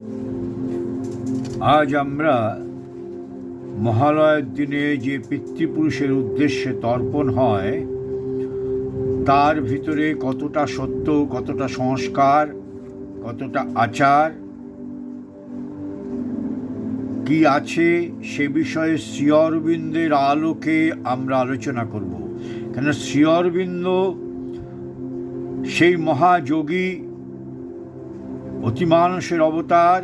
আজ আমরা মহালয়ের দিনে যে পিতৃপুরুষের উদ্দেশ্যে তর্পণ হয়, তার ভিতরে কতটা সত্য, কতটা সংস্কার, কতটা আচার, কি আছে সে বিষয়ে শ্রীঅরবিন্দের আলোকে আমরা আলোচনা করব। কেন শ্রীঅরবিন্দ সেই মহাযোগী অতিমানসের অবতার,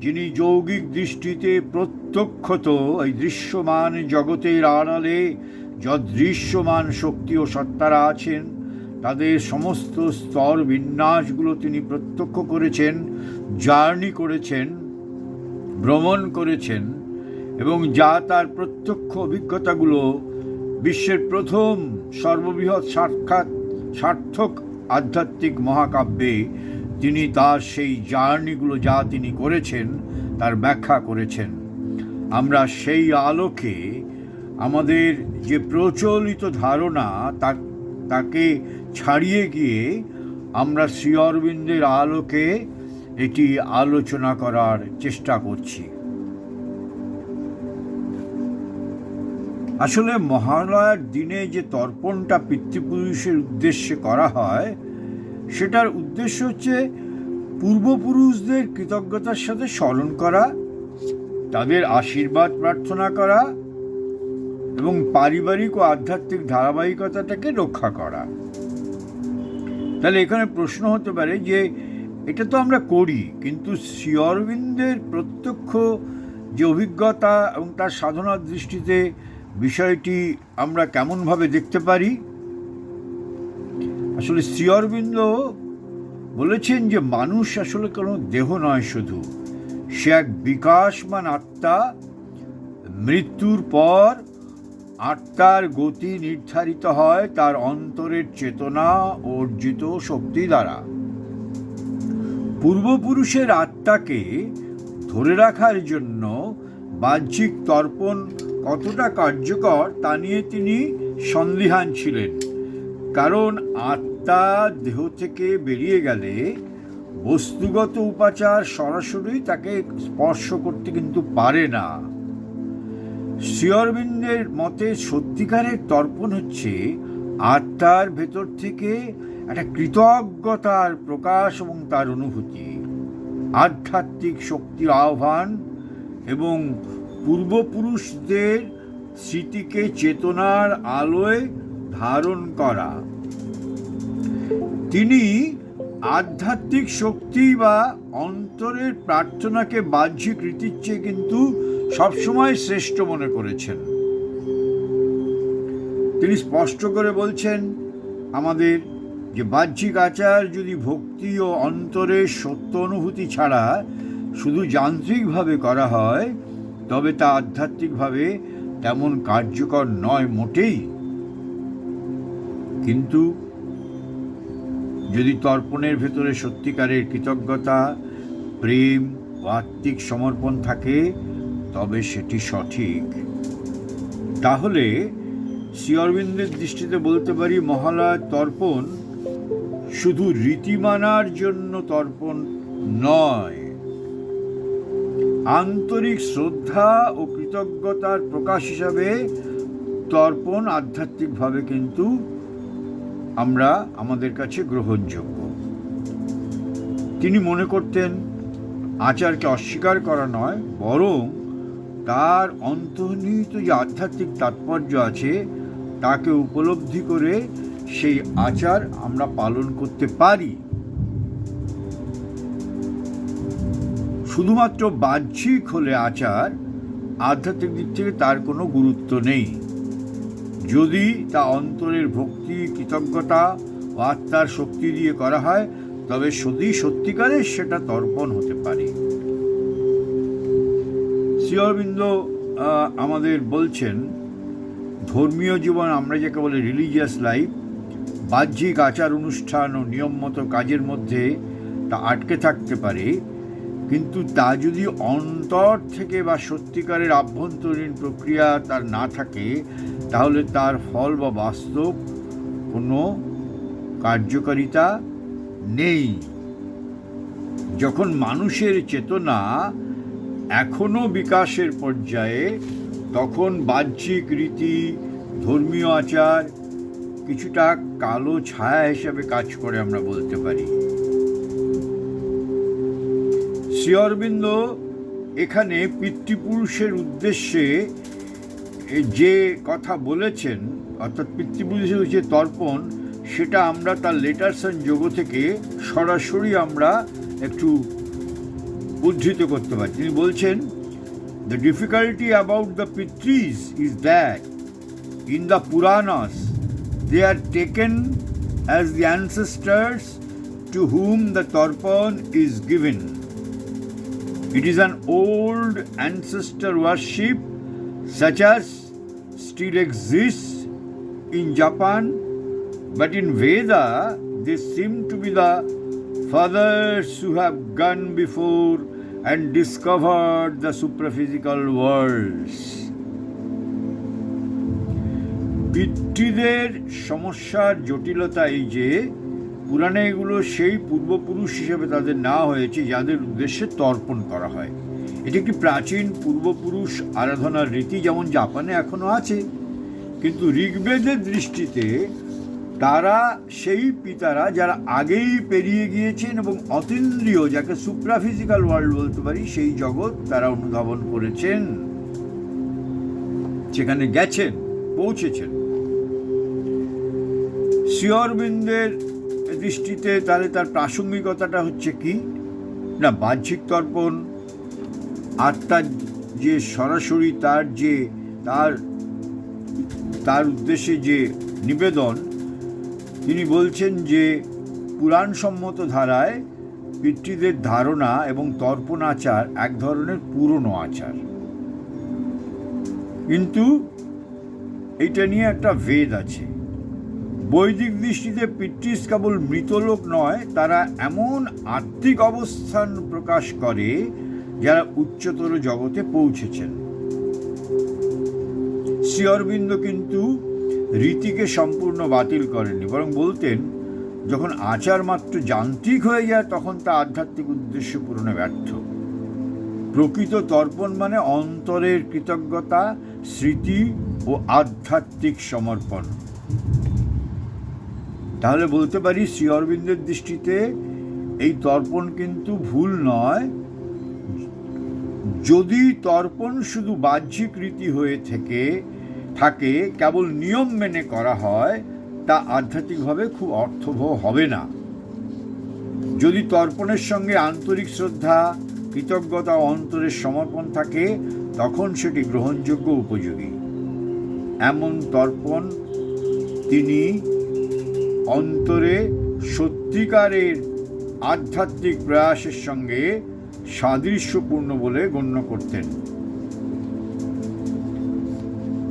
যিনি যৌগিক দৃষ্টিতে প্রত্যক্ষত এই দৃশ্যমান জগতের আড়ালে যদৃশ্যমান শক্তি ও সত্তারা আছেন, তাদের সমস্ত স্তর বিন্যাসগুলো তিনি প্রত্যক্ষ করেছেন, জার্নি করেছেন, ভ্রমণ করেছেন এবং যা তার প্রত্যক্ষ অভিজ্ঞতাগুলো বিশ্বের প্রথম সর্ববৃহৎ সাক্ষাৎ সার্থক আধ্যাত্মিক মহাকাব্যে তিনি তার সেই জার্নিগুলো যা তিনি করেছেন, তার ব্যাখ্যা করেছেন। আমরা সেই আলোকে আমাদের যে প্রচলিত ধারণা তাকে ছাড়িয়ে গিয়ে আমরা শ্রী অরবিন্দের আলোকে এটি আলোচনা করার চেষ্টা করছি। আসলে মহালয়ার দিনে যে তর্পণটা পিতৃপুরুষের উদ্দেশ্যে করা হয় সেটার উদ্দেশ্য হচ্ছে পূর্বপুরুষদের কৃতজ্ঞতার সাথে স্মরণ করা, তাদের আশীর্বাদ প্রার্থনা করা এবং পারিবারিক ও আধ্যাত্মিক ধারাবাহিকতাটাকে রক্ষা করা। তাহলে এখানে প্রশ্ন হতে পারে যে এটা তো আমরা করি, কিন্তু শ্রী অরবিন্দের প্রত্যক্ষ যে অভিজ্ঞতা এবং তার সাধনার দৃষ্টিতে বিষয়টি আমরা কেমনভাবে দেখতে পারি? আসলে শ্রী অরবিন্দ বলেছেন যে মানুষ আসলে কোনো দেহ নয় শুধু। সে এক বিকাশমান আত্মা। মৃত্যুর পর আত্মার গতি নির্ধারিত হয় তার অন্তরের চেতনা, অর্জিত শক্তি দ্বারা। পূর্বপুরুষের আত্মাকে ধরে রাখার জন্য বাহ্যিক তর্পণ কতটা কার্যকর তা নিয়ে তিনি সন্দিহান ছিলেন। কারণ আত্মা দেহ থেকে বেরিয়ে গেলে বস্তুগত উপাচার সরাসরি তাকে স্পর্শ করতে কিন্তু পারে না। শ্রীঅরবিন্দের মতে সত্যিকারের তর্পণ হচ্ছে আত্মার ভেতর থেকে একটা কৃতজ্ঞতার প্রকাশ এবং তার অনুভূতি। আধ্যাত্মিক শক্তির আহ্বান এবং পূর্বপুরুষদের স্মৃতিকে চেতনার আলোয় ধারণ করা। তিনি আধ্যাত্মিক শক্তি বা অন্তরের প্রার্থনাকে বাহ্যিক রীতির চেয়ে কিন্তু সবসময় শ্রেষ্ঠ মনে করেছেন। তিনি স্পষ্ট করে বলছেন, আমাদের যে বাহ্যিক আচার যদি ভক্তি ও অন্তরের সত্য অনুভূতি ছাড়া শুধু যান্ত্রিকভাবে করা হয়, তবে তা আধ্যাত্মিকভাবে তেমন কার্যকর নয় মোটেই। কিন্তু যদি তর্পণের ভেতরে সত্যিকারের কৃতজ্ঞতা, প্রেম আত্মিক সমর্পণ থাকে, তবে সেটি সঠিক। তাহলে শ্রী অরবিন্দের দৃষ্টিতে বলতে পারি মহালয়ার তর্পণ শুধু রীতি মানার জন্য তর্পণ নয়। আন্তরিক শ্রদ্ধা ও কৃতজ্ঞতার প্রকাশ হিসাবে তর্পণ আধ্যাত্মিকভাবে কিন্তু আমরা আমাদের কাছে গ্রহণযোগ্য। তিনি মনে করতেন, আচারকে অস্বীকার করা নয়, বরং তার অন্তর্নিহিত যে আধ্যাত্মিক তাৎপর্য আছে, তাকে উপলব্ধি করে সেই আচার আমরা পালন করতে পারি। শুধুমাত্র বাহ্যিক হলে আচার, আধ্যাত্মিক দিক থেকে তার কোনো গুরুত্ব নেই। যদি তা অন্তরের ভক্তি, কৃতজ্ঞতা ও আত্মার শক্তি দিয়ে করা হয়, তবে সত্যি সত্যিকারের সেটা তর্পণ হতে পারে। শ্রী অরবিন্দ আমাদের বলছেন, ধর্মীয় জীবন আমরা যাকে বলি রিলিজিয়াস লাইফ বাহ্যিক আচার অনুষ্ঠান ও নিয়ম মতো কাজের মধ্যে তা আটকে থাকতে পারে, কিন্তু তা যদি অন্তর থেকে বা সত্যিকারের আভ্যন্তরীণ প্রক্রিয়া তার না থাকে তাহলে তার ফল বা বাস্তব কোনো কার্যকারিতা নেই। যখন মানুষের চেতনা এখনও বিকাশের পর্যায়ে, তখন বাহ্যিক রীতি, ধর্মীয় আচার কিছুটা কালো ছায়া হিসেবে কাজ করে আমরা বলতে পারি। শ্রী অরবিন্দ এখানে পিতৃপুরুষের উদ্দেশ্যে যে কথা বলেছেন, অর্থাৎ পিতৃপুরুষের যে তর্পণ, সেটা আমরা তার লেটার্স অ্যান্ড যোগ থেকে সরাসরি আমরা একটু উদ্ধৃত করতে পারি। তিনি বলছেন the difficulty about the pitris is that in the Puranas they are taken as the ancestors to whom the tarpan is given it is an old ancestor worship such as still exists in Japan, but in Veda they seem to be the fathers who have gone before and discovered the supraphysical worlds. পিতৃদের সমস্যার জটিলতা এই যে পুরাণে এগুলো সেই পূর্বপুরুষ হিসেবে তাদের নেওয়া হয়েছে যাদের উদ্দেশ্যে তর্পণ করা হয় এটি একটি প্রাচীন পূর্বপুরুষ আরাধনার রীতি যেমন জাপানে এখনও আছে, কিন্তু ঋগ্বেদের দৃষ্টিতে তারা সেই পিতারা যারা আগেই পেরিয়ে গিয়েছেন এবং অতীন্দ্রিয়, যাকে সুপ্রাফিজিক্যাল ওয়ার্ল্ড বলতে পারি, সেই জগৎ তারা অনুধাবন করেছেন। সেখানে গেছেন, পৌঁছেছেন। শ্রী অরবিন্দের দৃষ্টিতে তাহলে তার প্রাসঙ্গিকতাটা হচ্ছে কি? না, বাহ্যিক তর্পণ আত্মার যে সরাসরি তার যে, তার তার উদ্দেশ্যে যে নিবেদন, তিনি বলছেন যে পুরাণসম্মত ধারায় পিতৃদের ধারণা এবং তর্পণ আচার এক ধরনের পুরনো আচার। কিন্তু এইটা নিয়ে একটা ভেদ আছে। বৈদিক দৃষ্টিতে পিতৃস কেবল মৃতলোক নয়, তারা এমন আত্মিক অবস্থান প্রকাশ করে যারা উচ্চতর জগতে পৌঁছেছেন। শ্রী অরবিন্দ কিন্তু রীতিকে সম্পূর্ণ বাতিল করেননি, বরং বলতেন, যখন আচার মাত্র যান্ত্রিক হয়ে যায়, তখন তা আধ্যাত্মিক উদ্দেশ্য পূরণে ব্যর্থ। প্রকৃত তর্পণ মানে অন্তরের কৃতজ্ঞতা, স্মৃতি ও আধ্যাত্মিক সমর্পণ। তাহলে বলতে পারি, শ্রী অরবিন্দের দৃষ্টিতে এই তর্পণ কিন্তু ভুল নয় যদি তর্পণ শুধু বাহ্যিক রীতি হয়ে থেকে, থাকে, কেবল নিয়ম মেনে করা হয়, তা আধ্যাত্মিকভাবে খুব অর্থবহ হবে না। যদি তর্পণের সঙ্গে আন্তরিক শ্রদ্ধা, কৃতজ্ঞতা অন্তরের সমর্পণ থাকে, তখন সেটি গ্রহণযোগ্য উপযোগী। এমন তর্পণ তিনি অন্তরে সত্যিকারের আধ্যাত্মিক প্রয়াসের সঙ্গে সাদৃশ্যপূর্ণ বলে গণ্য করতেন।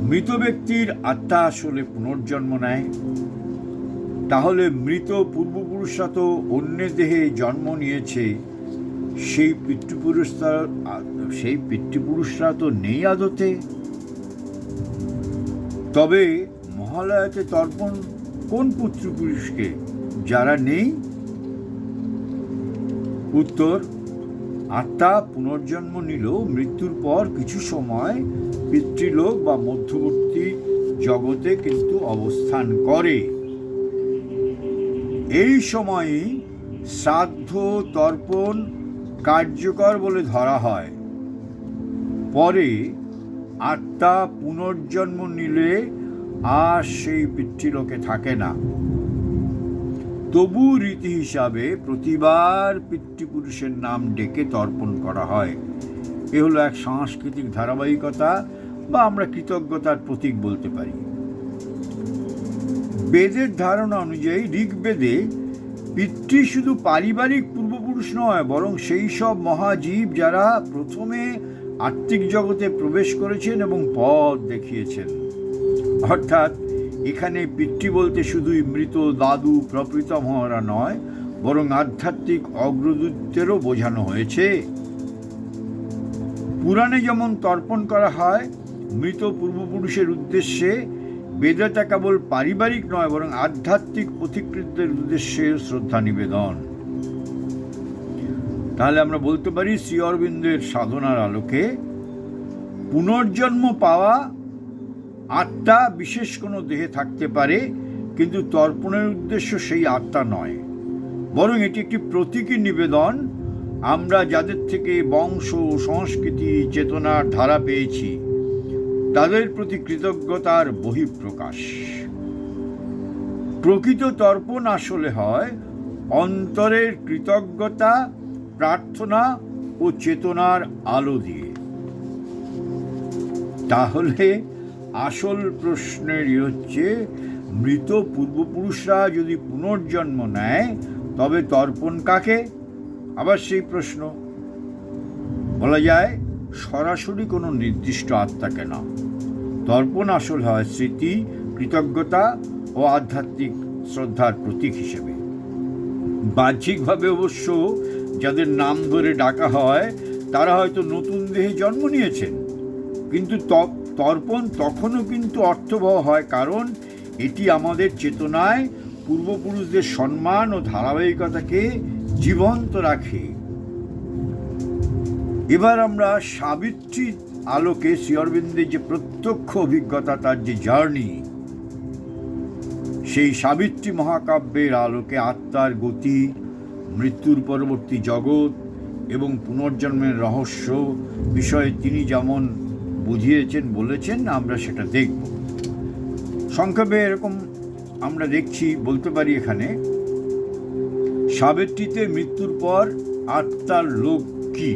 মৃত ব্যক্তির আত্মা আসলে পুনর্জন্ম নেয়। তাহলে মৃত পূর্বপুরুষরা তো অন্য দেহে জন্ম নিয়েছে, সেই পিতৃপুরুষরা সেই পিতৃপুরুষরা তো নেই আদতে। তবে মহালয়াতে তর্পণ কোন পুত্রপুরুষকে? যারা নেই? উত্তর আত্মা পুনর্জন্ম নিল, মৃত্যুর পর কিছু সময় পিতৃলোক বা মধ্যবর্তী জগতে কিন্তু অবস্থান করে। এই সময়ই শ্রাদ্ধ, তর্পণ কার্যকর বলে ধরা হয়। পরে আত্মা পুনর্জন্ম নিলে আর সেই পিতৃলোকে থাকে না। তবু রীতি হিসাবে প্রতিবার পিতৃপুরুষের নাম ডেকে তর্পণ করা হয়। এ হলো এক সাংস্কৃতিক ধারাবাহিকতা বা আমরা কৃতজ্ঞতার প্রতীক বলতে পারি। বেদের ধারণা অনুযায়ী ঋগ্বেদে পিতৃ শুধু পারিবারিক পূর্বপুরুষ নয়, বরং সেই সব মহাজীব যারা প্রথমে আত্মিক জগতে প্রবেশ করেছেন এবং পথ দেখিয়েছেন। অর্থাৎ এখানে পিতৃ বলতে শুধুই মৃত দাদু প্রপ্রীতমহরা নয়, বরং আধ্যাত্মিক অগ্রদূতদেরও বোঝানো হয়েছে। পুরাণে যেমন তর্পণ করা হয়, মৃত পূর্বপুরুষের উদ্দেশ্যে বেদাটা কেবল পারিবারিক নয়, বরং আধ্যাত্মিক পথিকৃতদের উদ্দেশ্যে শ্রদ্ধা নিবেদন। তাহলে আমরা বলতে পারি শ্রী অরবিন্দের সাধনার আলোকে পুনর্জন্ম পাওয়া আত্মা বিশেষ কোনো দেহে থাকতে পারে, কিন্তু তর্পণের উদ্দেশ্য সেই আত্মা নয়। বরং এটি একটি প্রতীকী নিবেদন। আমরা যাদের থেকে বংশ সংস্কৃতি চেতনার ধারা পেয়েছি, তাদের প্রতি কৃতজ্ঞতার বহিঃপ্রকাশ। প্রকৃত তর্পণ আসলে হয় অন্তরের কৃতজ্ঞতা, প্রার্থনা ও চেতনার আলো দিয়ে। তাহলে আসল প্রশ্নেরই হচ্ছে, মৃত পূর্বপুরুষরা যদি পুনর্জন্ম নেয়, তবে তর্পণ কাকে? আবার সেই প্রশ্ন। বলা যায়, সরাসরি কোনো নির্দিষ্ট আত্মাকে না। তর্পণ আসল হয় স্মৃতি, কৃতজ্ঞতা ও আধ্যাত্মিক শ্রদ্ধার প্রতীক হিসেবে। বাহ্যিকভাবে অবশ্য যাদের নাম ধরে ডাকা হয়, তারা হয়তো নতুন দেহে জন্ম নিয়েছেন, কিন্তু ত- তর্পণ তখনও কিন্তু অর্থবহ হয়, কারণ এটি আমাদের চেতনায় পূর্বপুরুষদের সম্মান ও ধারাবাহিকতাকে জীবন্ত রাখে। এবার আমরা সাবিত্রী আলোকে শ্রীঅরবিন্দের যে প্রত্যক্ষ অভিজ্ঞতা, তার যে জার্নি, সেই সাবিত্রী মহাকাব্যের আলোকে আত্মার গতি, মৃত্যুর পরবর্তী জগৎ এবং পুনর্জন্মের রহস্য বিষয়ে তিনি যেমন বুঝিয়েছেন, বলেছেন, আমরা সেটা দেখব। সংক্ষেপে এরকম আমরা দেখছি, বলতে পারি এখানে সাবিত্রীতে মৃত্যুর পর আত্মার লোক কি?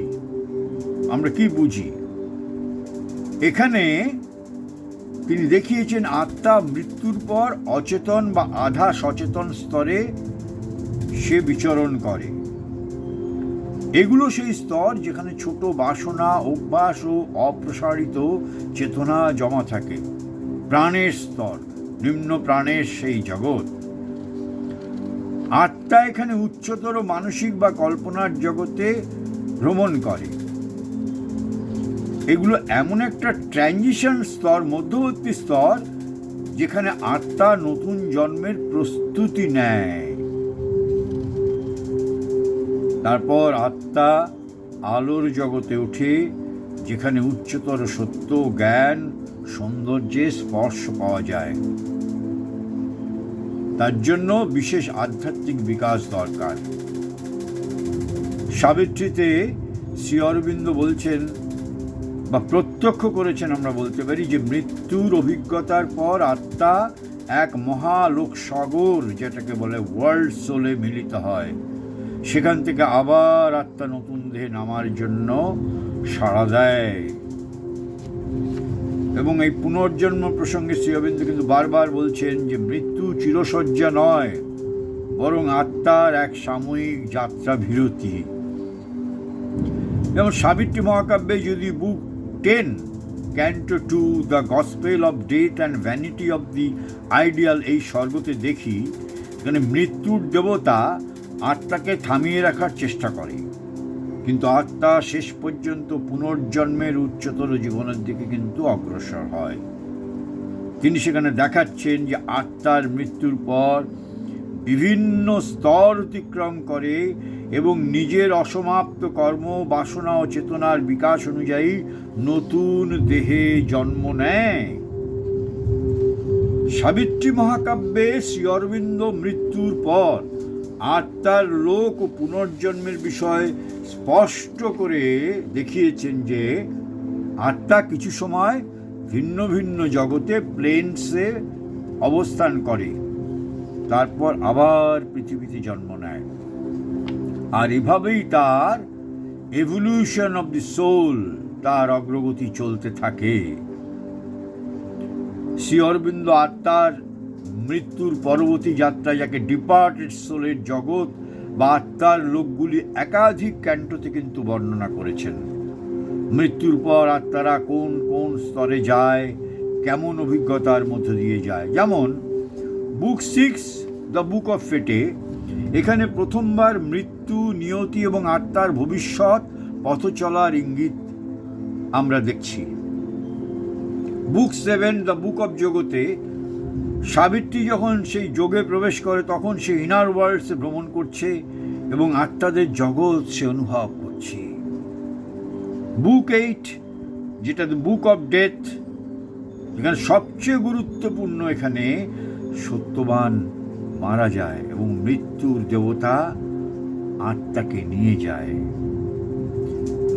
আমরা কি বুঝি? এখানে তিনি দেখিয়েছেন, আত্মা মৃত্যুর পর অচেতন বা আধা সচেতন স্তরে সে বিচরণ করে। এগুলো সেই স্তর যেখানে ছোট বাসনা, অভ্যাস ও অপ্রসারিত চেতনা জমা থাকে। প্রাণের স্তর, নিম্ন প্রাণের সেই জগৎ। আত্মা এখানে উচ্চতর মানসিক বা কল্পনার জগতে ভ্রমণ করে। এগুলো এমন একটা ট্রানজিশন স্তর, মধ্যবর্তী স্তর, যেখানে আত্মা নতুন জন্মের প্রস্তুতি নেয়। তারপর আত্মা আলোর জগতে ওঠে যেখানে উচ্চতর সত্য জ্ঞান সৌন্দর্যে স্পর্শ পাওয়া যায়। তার জন্য বিশেষ আধ্যাত্মিক বিকাশ দরকার। সাবিত্রীতে শ্রী অরবিন্দ বলছেন, বা প্রত্যক্ষ করেছেন আমরা বলতে পারি, যে মৃত্যুর অভিজ্ঞতার পর আত্মা এক মহালোক সাগর যেটাকে বলে ওয়ার্ল্ড সোলে মিলিত হয়। সেখান থেকে আবার আত্মা নতুন দেহে নামার জন্য সাড়া দেয়। এবং এই পুনর্জন্ম প্রসঙ্গে শ্রী অরবিন্দ কিন্তু বারবার বলছেন যে মৃত্যু চিরসজ্জা নয়, বরং আত্মার এক সাময়িক যাত্রা বিরতি যেমন সাবিত্রী মহাকাব্যে যদি book ten, canto two the gospel of death and vanity of the ideal এই স্বর্গতে দেখি, এখানে মৃত্যুর দেবতা আত্মাকে থামিয়ে রাখার চেষ্টা করে। কিন্তু আত্মা শেষ পর্যন্ত পুনর্জন্মের উচ্চতর জীবনের দিকে কিন্তু অগ্রসর হয়। তিনি সেখানে দেখাচ্ছেন যে আত্মার মৃত্যুর পর বিভিন্ন স্তর অতিক্রম করে এবং নিজের অসমাপ্ত কর্ম, বাসনা ও চেতনার বিকাশ অনুযায়ী নতুন দেহে জন্ম নেয়। সাবিত্রী মহাকাব্যে শ্রী অরবিন্দ মৃত্যুর পর আত্মার লোক ও পুনর্জন্মের বিষয় স্পষ্ট করে দেখিয়েছেন যে আত্মা কিছু সময় ভিন্ন ভিন্ন জগতে প্লেনসে অবস্থান করে, তারপর আবার পৃথিবীতে জন্ম নেয়। আর এভাবেই তার এভলিউশন অব দি সোল তার অগ্রগতি চলতে থাকে। শ্রী অরবিন্দ আত্মার মৃত্যুর পরবর্তী যাত্রা যাকে ডিপার্টেড সোলের জগৎ বা আত্মার লোকগুলি একাধিক ক্যান্টোতে কিন্তু বর্ণনা করেছেন। মৃত্যুর পর আত্মারা কোন কোন স্তরে যায়, কেমন অভিজ্ঞতার মধ্য দিয়ে যায়। যেমন, book six the book of ফেটে এখানে প্রথমবার মৃত্যু, নিয়তি এবং আত্মার ভবিষ্যৎ পথ চলার ইঙ্গিত আমরা দেখছি। Book seven the book of জগতে সাবিত্রী যখন সেই যোগে প্রবেশ করে, তখন সে ইনার ওয়ার্ল্ডসে ভ্রমণ করছে এবং আত্মাদের জগৎ সে অনুভব করছে। বুক এইট যেটা বুক অফ ডেথ এখানে সবচেয়ে গুরুত্বপূর্ণ এখানে সত্যবান মারা যায় এবং মৃত্যুর দেবতা আত্মাকে নিয়ে যায়।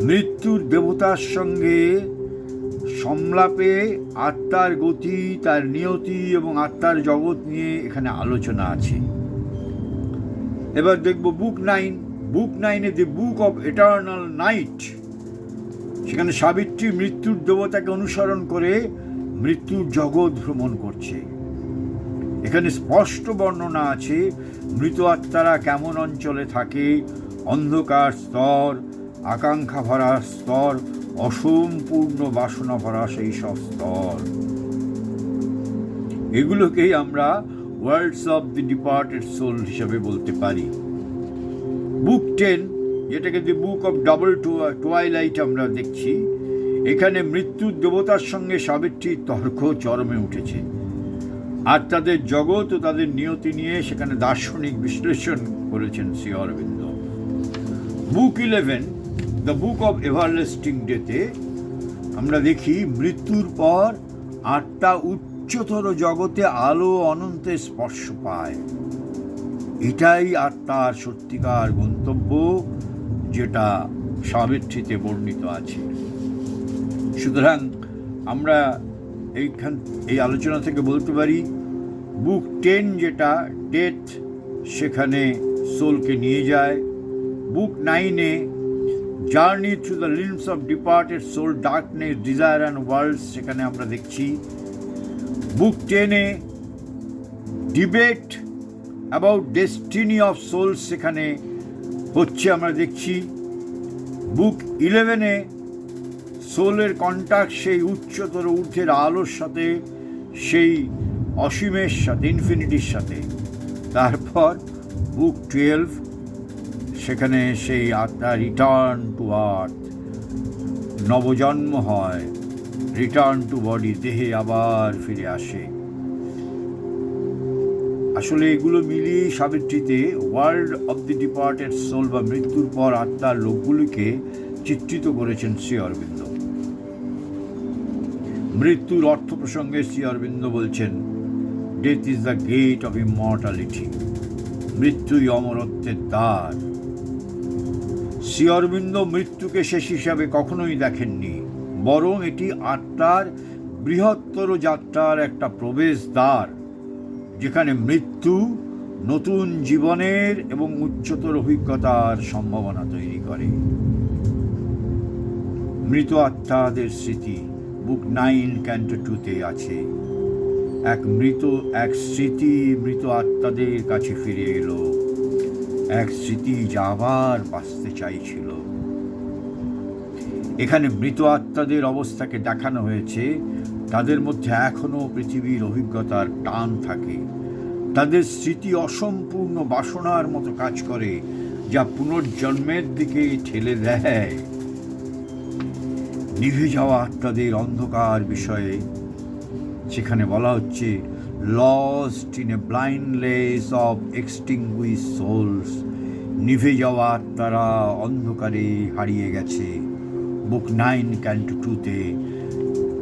মৃত্যুর দেবতার সঙ্গে সংলাপে আত্মার গতি, তার নিয়তি এবং আত্মার জগৎ নিয়ে এখানে আলোচনা আছে। এবার দেখব বুক নাইন। বুক নাইনে the book of eternal night, সেখানে সাবিত্রী মৃত্যুর দেবতাকে অনুসরণ করে মৃত্যুর জগৎ ভ্রমণ করছে। এখানে স্পষ্ট বর্ণনা আছে, মৃত আত্মারা কেমন অঞ্চলে থাকে, অন্ধকার স্তর, আকাঙ্ক্ষা ভরা স্তর অসম্পূর্ণ বাসনা ভরা সেই সব স্তর এগুলোকেই আমরা worlds of the departed soul হিসাবে বলতে পারি। বুক টেন যেটাকে the book of double twilight আমরা দেখছি, এখানে মৃত্যুর দেবতার সঙ্গে সাবিত্রীর তর্ক চরমে উঠেছে। আর তাদের জগৎ ও তাদের নিয়তি নিয়ে সেখানে দার্শনিক বিশ্লেষণ করেছেন Shri Aurobindo. Book eleven the book of everlasting ডেতে আমরা দেখি মৃত্যুর পর আটটা উচ্চতর জগতে আলো অনন্তের স্পর্শ পায়। এটাই আত্মার সত্যিকার গন্তব্য, যেটা সাবিত্রীতে বর্ণিত আছে। সুতরাং আমরা এইখান, এই আলোচনা থেকে বলতে পারি, বুক টেন যেটা, ডেথ সেখানে সোলকে নিয়ে যায়। বুক নাইনে journey through the limbs of departed soul darkness desire and world সেখানে আমরা দেখছি। বুক টেনে debate about destiny of souls সেখানে হচ্ছে আমরা দেখছি। বুক ইলেভেনে সোলের কন্ট্যাক্ট সেই উচ্চতর ঊর্ধ্বের আলোর সাথে, সেই অসীমের সাথে ইনফিনিটির সাথে। তারপর বুক টুয়েলভ সেখানে সেই আত্মা রিটার্ন আর্থ নবজন্ম হয় রিটার্ন টু বডি দেহে আবার ফিরে আসে। আসলে এগুলো মিলিয়ে সাবিত্রীতে world of the departed soul বা মৃত্যুর পর আত্মার লোকগুলিকে চিত্রিত করেছেন শ্রী অরবিন্দ। মৃত্যুর অর্থ প্রসঙ্গে শ্রী অরবিন্দ বলছেন death is the gate of immortality মৃত্যুই অমরত্বের দ্বার। শ্রী অরবিন্দ মৃত্যুকে শেষ হিসাবে কখনোই দেখেননি। বরং এটি আত্মার বৃহত্তর যাত্রার একটা প্রবেশ দ্বার যেখানে মৃত্যু নতুন জীবনের এবং উচ্চতর অভিজ্ঞতার সম্ভাবনা তৈরি করে। মৃত আত্মাদের স্মৃতি, বুক নাইন ক্যান্টো টুতে আছে। এক মৃত, এক স্মৃতি মৃত আত্মাদের কাছে ফিরে এলো। এক স্মৃতি যা আবার বাঁচতে চাইছিল। এখানে মৃত আত্মাদের অবস্থাকে দেখানো হয়েছে। তাদের মধ্যে এখনও পৃথিবীর অভিজ্ঞতার টান থাকে। তাদের স্মৃতি অসম্পূর্ণ বাসনার মতো কাজ করে, যা পুনর্জন্মের দিকে ঠেলে দেয়। নিভে যাওয়া আত্মাদের অন্ধকার বিষয়ে সেখানে বলা হচ্ছে lost in a blindness of extinguish souls নিভে যাওয়া তারা অন্ধকারে হারিয়ে গেছে। বুক নাইন ক্যান্ট টুতে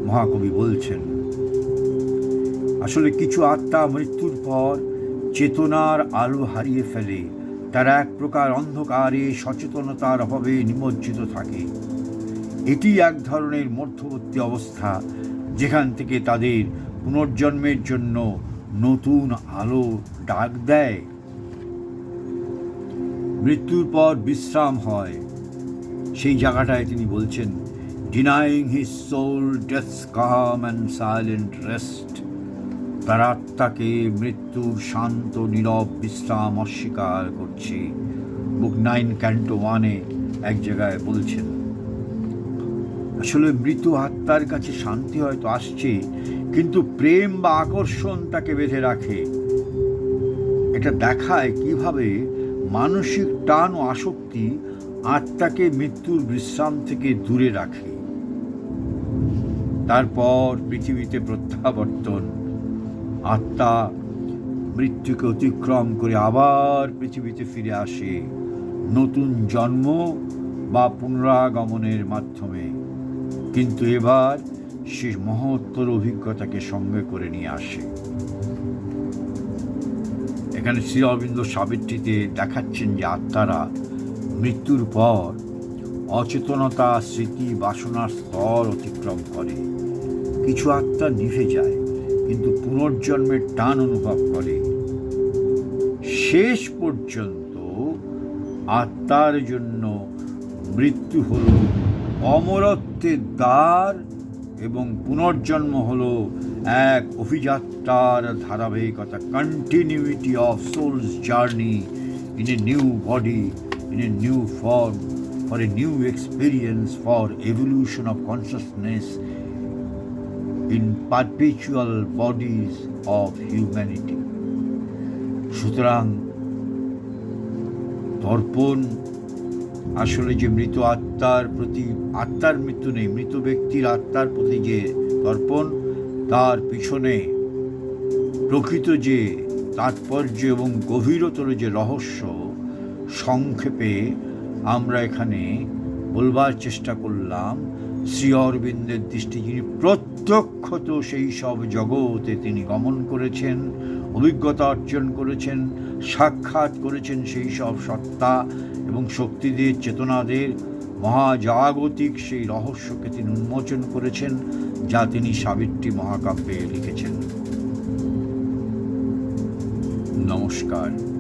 মহাকবি বলছেন, আসলে কিছু আত্মা মৃত্যুর পর চেতনার আলো হারিয়ে ফেলে। তারা এক প্রকার অন্ধকারে সচেতনতার অভাবে নিমজ্জিত থাকে। এটি এক ধরনের মধ্যবর্তী অবস্থা, যেখান থেকে তাদের পুনর্জন্মের জন্য নতুন আলো ডাক দেয়। মৃত্যুর পর বিশ্রাম হয়। সেই জায়গাটায় তিনি বলছেন denying his soul death come and silent rest তার আত্মাকে মৃত্যুর শান্ত, নীরব বিশ্রাম অস্বীকার করছে। বুক নাইন, ক্যান্টো ওয়ানে এক জায়গায় বলছেন, আসলে মৃত আত্মার কাছে শান্তি হয়তো আসছে, কিন্তু প্রেম বা আকর্ষণ তাকে বেঁধে রাখে। এটা দেখায় কীভাবে মানসিক টান ও আসক্তি আত্মাকে মৃত্যুর বিশ্রাম থেকে দূরে রাখে। তারপর পৃথিবীতে প্রত্যাবর্তন। আত্মা মৃত্যুকে অতিক্রম করে আবার পৃথিবীতে ফিরে আসে। নতুন জন্ম বা পুনরাগমনের মাধ্যমে। কিন্তু এবার সে মহত্তর অভিজ্ঞতাকে সঙ্গে করে নিয়ে আসে। এখানে শ্রী অরবিন্দ সাবিত্রীতে দেখাচ্ছেন যে আত্মারা মৃত্যুর পর অচেতনতা, স্মৃতি, বাসনার স্তর অতিক্রম করে। কিছু আত্মা নিভে যায়, কিন্তু পুনর্জন্মের টান অনুভব করে। শেষ পর্যন্ত আত্মার জন্য মৃত্যু হল অমরত্বের দ্বার এবং পুনর্জন্ম হল এক অভিযাত্রার ধারাবাহিকতা continuity of souls journey in a new body in a new form for a new experience for evolution of consciousness in perpetual bodies of humanity সুতরাং দর্পণ আসলে যে মৃত আত্মার প্রতি, আত্মার মৃত্যু নেই, মৃত ব্যক্তির আত্মার প্রতি যে দর্পণ তার পিছনে প্রকৃত যে তাৎপর্য এবং গভীরতর যে রহস্য, সংক্ষেপে আমরা এখানে বলবার চেষ্টা করলাম, শ্রী অরবিন্দের দৃষ্টি যিনি প্রত্যক্ষত সেই সব জগতে তিনি গমন করেছেন, অভিজ্ঞতা অর্জন করেছেন, সাক্ষাৎ করেছেন সেই সব সত্তা এবং শক্তিদের, চেতনাদের মহাজাগতিক সেই রহস্যকে তিনি উন্মোচন করেছেন যা তিনি সাবিত্রী মহাকাব্যে লিখেছেন। নমস্কার।